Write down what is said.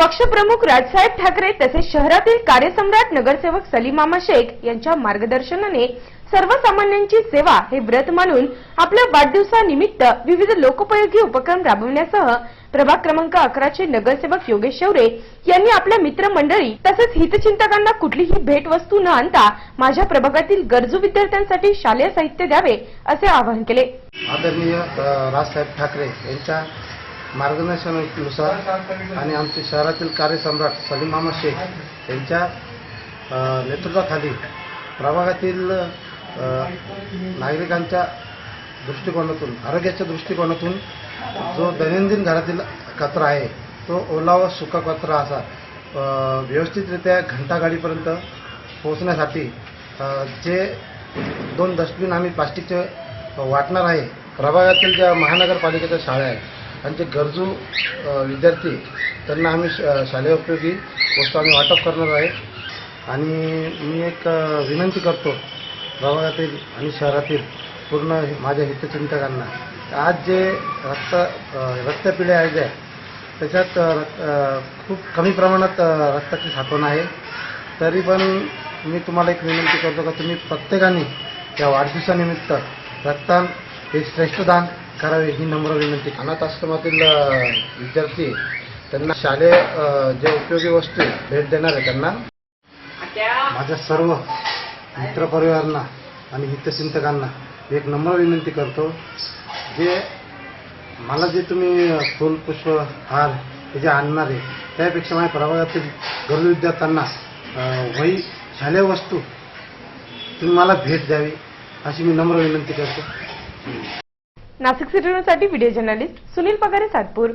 पक्षप्रमुख राजसाहेब ठाकरे तसेच शहरातील कार्यसम्राट नगरसेवक सलीमामा शेख यांच्या मार्गदर्शनाने सर्वसामान्यांची सेवा हे व्रत मानून आपल्या वाढदिवसानिमित्त विविध लोकोपयोगी उपक्रम राबवण्यासह प्रभाग क्रमांक अकराचे नगरसेवक योगेश शौरे यांनी आपल्या मित्रमंडळी तसेच हितचिंतकांना कुठलीही भेटवस्तू न आणता माझ्या प्रभागातील गरजू विद्यार्थ्यांसाठी शालेय साहित्य द्यावे असे आवाहन केले. आदरणीय राजसाहेब ठाकरे यांच्या मार्गदर्शनानुसार आणि आमचे शहरातील कार्यसम्राट सलीम अहमद शेख यांच्या नेतृत्वाखाली प्रभागातील नागरिकांच्या दृष्टिकोनातून आरोग्याच्या दृष्टिकोनातून जो दैनंदिन घरातील कचरा आहे तो ओला व सुका कचरा असा व्यवस्थितरित्या घंटागाडीपर्यंत पोहोचण्यासाठी जे दोन डस्टबिन आम्ही प्लास्टिकचे वाटणार आहे प्रभागातील ज्या महानगरपालिकेच्या शाळा आहेत आणि जे गरजू विद्यार्थी त्यांना आम्ही शालेय उपयोगी वस्तू आम्ही वाटप करणार आहे. आणि मी एक विनंती करतो गावातील आणि शहरातील पूर्ण माझ्या हितचिंतकांना आज जे रक्त अ, रक्तपिढ्या आहेत ज्या त्याच्यात रक्त- खूप कमी प्रमाणात रक्ताची साठवण आहे. तरी पण मी तुम्हाला एक विनंती करतो का तुम्ही प्रत्येकाने या वाढदिवसानिमित्त रक्तदान हे श्रेष्ठ दान करावे ही नम्र विनंती. अनाथ आश्रमातील विद्यार्थी त्यांना शालेय जे उपयोगी वस्तू भेट देणार आहे त्यांना. माझ्या सर्व मित्रपरिवारांना आणि हितचिंतकांना एक नम्र विनंती करतो जे मला जे तुम्ही फुल पुष्प हार हे जे आणणार आहे त्यापेक्षा माझ्या प्रभागातील गरजू विद्यार्थ्यांना वही शालेय वस्तू तुम्ही मला भेट द्यावी अशी मी नम्र विनंती करतो. नाशिक सिटी साठी व्हिडिओ जर्नलिस्ट सुनील पगारे सातपूर.